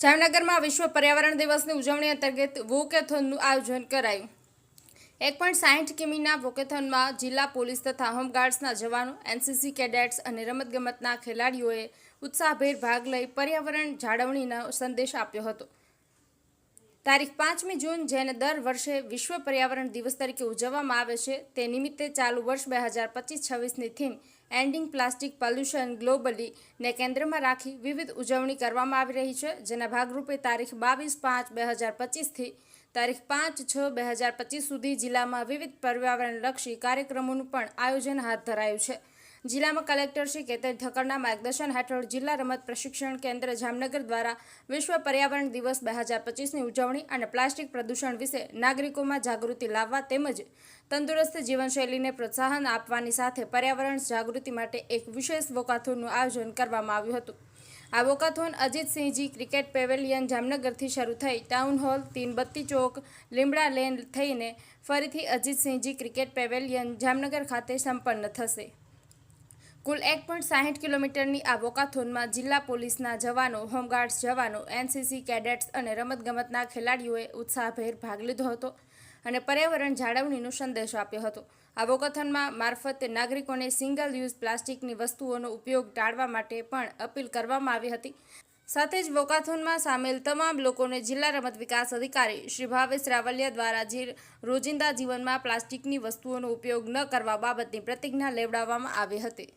જામનગરમાં વિશ્વ પર્યાવરણ દિવસની ઉજવણી અંતર્ગત વોકેથોનનું આયોજન કરાયું. એક પોઈન્ટ સાહીઠ કિમીના વોકેથોનમાં જિલ્લા પોલીસ તથા હોમગાર્ડ્સના જવાનો, એનસીસી કેડેટ્સ અને રમતગમતના ખેલાડીઓએ ઉત્સાહભેર ભાગ લઈ પર્યાવરણ જાળવણીનો સંદેશ આપ્યો હતો. તારીખ પાંચમી જૂન, જેને દર વર્ષે વિશ્વ પર્યાવરણ દિવસ તરીકે ઉજવવામાં આવે છે, તે નિમિત્તે ચાલુ વર્ષ બે હજાર પચીસ છવ્વીસની theme ending plastic pollution globally ને કેન્દ્રમાં રાખી વિવિધ ઉજવણી કરવામાં આવી રહી છે, જેના ભાગરૂપે તારીખ બાવીસ પાંચ બે હજાર પચીસથી તારીખ પાંચ છ બે હજાર પચીસ સુધી જિલ્લામાં વિવિધ પર્યાવરણલક્ષી કાર્યક્રમોનું પણ આયોજન હાથ ધરાયું છે. જિલ્લામાં કલેક્ટર શ્રી કેતન ઠક્કરના માર્ગદર્શન હેઠળ જિલ્લા રમત પ્રશિક્ષણ કેન્દ્ર જામનગર દ્વારા વિશ્વ પર્યાવરણ દિવસ બે હજાર પચીસની ઉજવણી અને પ્લાસ્ટિક પ્રદૂષણ વિશે નાગરિકોમાં જાગૃતિ લાવવા તેમજ તંદુરસ્ત જીવનશૈલીને પ્રોત્સાહન આપવાની સાથે પર્યાવરણ જાગૃતિ માટે એક વિશેષ વોકાથોનનું આયોજન કરવામાં આવ્યું હતું. આ વોકાથોન અજીતસિંહજી ક્રિકેટ પેવેલિયન જામનગરથી શરૂ થઈ ટાઉન હોલ, તીનબત્તી ચોક, લીમડા લેન થઈને ફરીથી અજીતસિંહજી ક્રિકેટ પેવેલિયન જામનગર ખાતે સંપન્ન થશે. કુલ એક પોઈન્ટ સાહીઠ કિલોમીટરની આ વોકાથોનમાં જિલ્લા પોલીસના જવાનો, હોમગાર્ડ્સ જવાનો, એનસીસી કેડેટ્સ અને રમતગમતના ખેલાડીઓએ ઉત્સાહભેર ભાગ લીધો હતો અને પર્યાવરણ જાળવણીનો સંદેશ આપ્યો હતો. આ વોકાથોનમાં મારફતે નાગરિકોને સિંગલ યુઝ પ્લાસ્ટિકની વસ્તુઓનો ઉપયોગ ટાળવા માટે પણ અપીલ કરવામાં આવી હતી. સાથે જ વોકાથોનમાં સામેલ તમામ લોકોને જિલ્લા રમત વિકાસ અધિકારી શ્રી ભાવેશ રાવલિયા દ્વારા જે રોજિંદા જીવનમાં પ્લાસ્ટિકની વસ્તુઓનો ઉપયોગ ન કરવા બાબતની પ્રતિજ્ઞા લેવડાવવામાં આવી હતી.